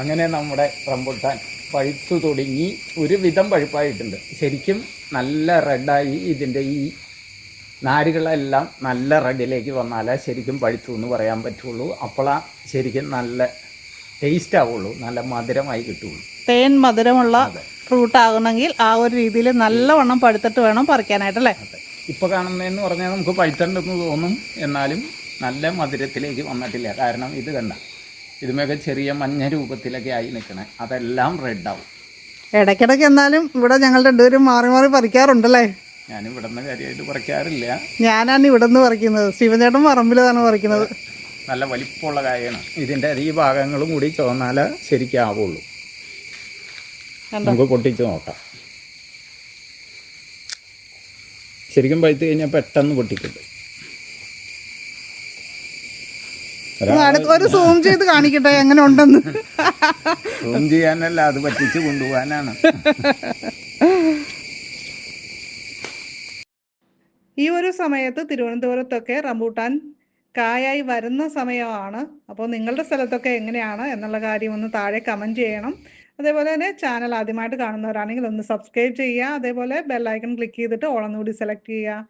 അങ്ങനെ നമ്മുടെ റംബുട്ടാൻ പഴുത്തു തുടങ്ങി ഒരു വിധം പഴുപ്പായിട്ടുണ്ട്. ശരിക്കും നല്ല റെഡായി ഇതിന്റെ ഈ നാരുകളെല്ലാം നല്ല റെഡിലേക്ക് വന്നാലേ ശരിക്കും പഴുത്തു എന്ന് പറയാൻ പറ്റുള്ളൂ. അപ്പോളാ ശരിക്കും നല്ല ടേസ്റ്റ് ആവുള്ളൂ നല്ല മധുരമായി കിട്ടുള്ളൂ. തേൻ മധുരമുള്ള ഫ്രൂട്ട് ആകണമെങ്കിൽ ആ ഒരു രീതിയിൽ നല്ലവണ്ണം പഴുത്തിട്ട് വേണം പറിക്കാനായിട്ടല്ലേ ഇപ്പോൾ കാണുന്നതെന്ന് പറഞ്ഞാൽ നമുക്ക് പഴുത്തുണ്ടെന്ന് തോന്നും എന്നാലും നല്ല മധുരത്തിലേക്ക് വന്നിട്ടില്ല. കാരണം ഇത് കണ്ട ഇതുമൊക്കെ ചെറിയ മഞ്ഞ രൂപത്തിലൊക്കെ ആയി നിൽക്കണേ അതെല്ലാം റെഡ് ആവും ഇടയ്ക്കിടയ്ക്ക് എന്നാലും ഇവിടെ ഞങ്ങൾ രണ്ടുപേരും മാറി മാറി പറിക്കാറുണ്ടല്ലേ? ഞാൻ ഇവിടെ നിന്ന് കാര്യമായിട്ട് പറിക്കാറില്ല. ഞാനാണ് ഇവിടെ നിന്ന് പറിക്കുന്നത്. ശിവചേട്ടൻ പറമ്പിലാണ് പറിക്കുന്നത്. നല്ല വലിപ്പമുള്ള കായാണ്. ഇതിന്റെ ഈ ഭാഗങ്ങളും കൂടി ചോന്നാൽ ശരിക്കാവുള്ളൂ. നമുക്ക് പൊട്ടിച്ച് നോക്കാം. ശരിക്കും പഴുത്ത് കഴിഞ്ഞാൽ പെട്ടെന്ന് പൊട്ടിക്കിട്ടും ഒന്ന് അടുത്ത് ഒരു സൂം ചെയ്ത് കാണിക്കട്ടെ എങ്ങനെ ഉണ്ടെന്ന് സൂം ചെയ്യാനല്ല അത് പറ്റിച്ച് കൊണ്ടുപോകാനാണ്. ഈ ഒരു സമയത്ത് തിരുവനന്തപുരത്തൊക്കെ റംബൂട്ടാൻ കായായി വരുന്ന സമയമാണ്. അപ്പോൾ നിങ്ങളുടെ സ്ഥലത്തൊക്കെ എങ്ങനെയാണ് എന്നുള്ള കാര്യം ഒന്ന് താഴെ കമന്റ് ചെയ്യണം. അതേപോലെ തന്നെ ചാനൽ ആദ്യമായിട്ട് കാണുന്നവരാണെങ്കിൽ ഒന്ന് സബ്സ്ക്രൈബ് ചെയ്യുക. അതേപോലെ ബെല്ലൈക്കൺ ക്ലിക്ക് ചെയ്തിട്ട് ഓളൊന്നുകൂടി സെലക്ട് ചെയ്യുക.